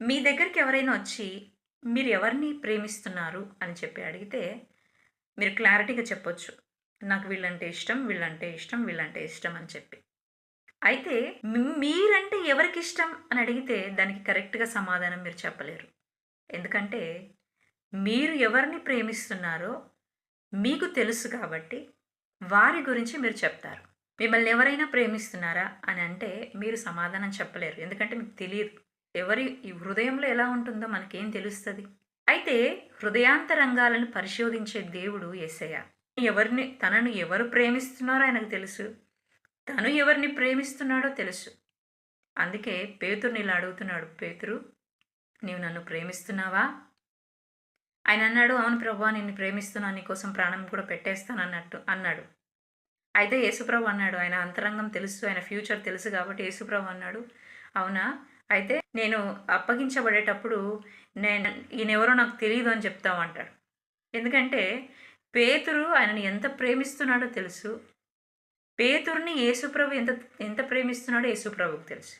మీ దగ్గరికి ఎవరైనా వచ్చి మీరు ఎవరిని ప్రేమిస్తున్నారు అని చెప్పి అడిగితే మీరు క్లారిటీగా చెప్పొచ్చు. నాకు వీళ్ళంటే ఇష్టం వీళ్ళంటే ఇష్టం వీళ్ళంటే ఇష్టం అని చెప్పి. అయితే మీరంటే ఎవరికి ఇష్టం అని అడిగితే దానికి కరెక్ట్గా సమాధానం మీరు చెప్పలేరు. ఎందుకంటే మీరు ఎవరిని ప్రేమిస్తున్నారో మీకు తెలుసు కాబట్టి వారి గురించి మీరు చెప్తారు. మిమ్మల్ని ఎవరైనా ప్రేమిస్తున్నారా అని అంటే మీరు సమాధానం చెప్పలేరు. ఎందుకంటే మీకు తెలియదు. ఎవరి ఈ హృదయంలో ఎలా ఉంటుందో మనకేం తెలుస్తుంది? అయితే హృదయాంతరంగాలను పరిశోధించే దేవుడు యేసయ్య ఎవరిని తనను ఎవరు ప్రేమిస్తున్నారో ఆయనకు తెలుసు. తను ఎవరిని ప్రేమిస్తున్నాడో తెలుసు. అందుకే పేతుర్ని ఇలా అడుగుతున్నాడు పేతురు నీవు నన్ను ప్రేమిస్తున్నావా? ఆయన అన్నాడు అవును ప్రభా నిన్ను ప్రేమిస్తున్నాను నీకోసం ప్రాణం కూడా పెట్టేస్తాను అన్నట్టు అన్నాడు. అయితే యేసుప్రభు అన్నాడు ఆయన అంతరంగం తెలుసు ఆయన ఫ్యూచర్ తెలుసు కాబట్టి యేసుప్రభు అన్నాడు అవునా? అయితే నేను అప్పగించబడేటప్పుడు నేను ఈయనెవరో నాకు తెలియదు అని చెప్తావు అంటాడు ఎందుకంటే పేతురు ఆయనని ఎంత ప్రేమిస్తున్నాడో తెలుసు. పేతుర్ని యేసుప్రభు ఎంత ఎంత ప్రేమిస్తున్నాడో యేసుప్రభుకు తెలుసు.